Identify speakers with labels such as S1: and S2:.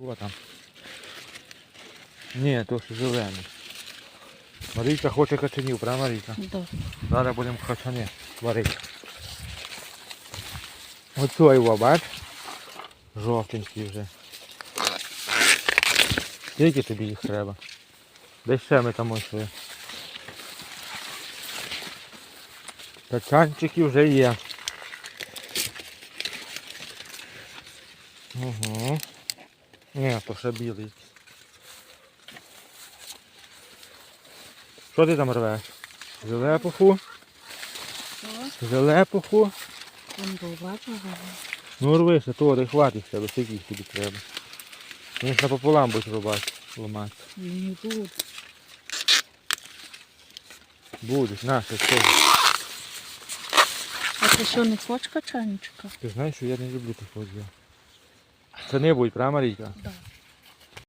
S1: О там. Ні, то що зелений. Марійка хоче качанів, правда Марійка?
S2: Да.
S1: Зараз будемо качани варити. Оцю його, бач? Жовтенький вже. Скільки тобі їх треба? Десь ще ми там ось. Качанчики вже є. Угу. Ні, то ще білий. Що ти там рвеш? Зелепуху? Зелепуху?
S2: Він?
S1: Ну рвися, то дай хватить тебе, скільки їх тобі треба. Вони ж напополам будуть рубати, ламати.
S2: Не буду.
S1: Будуть, наші, що?
S2: А ти що, не хочеш качанчика?
S1: Ти знаєш, що я не люблю такого діла. Це не будь, правда, Марійка?
S2: Да.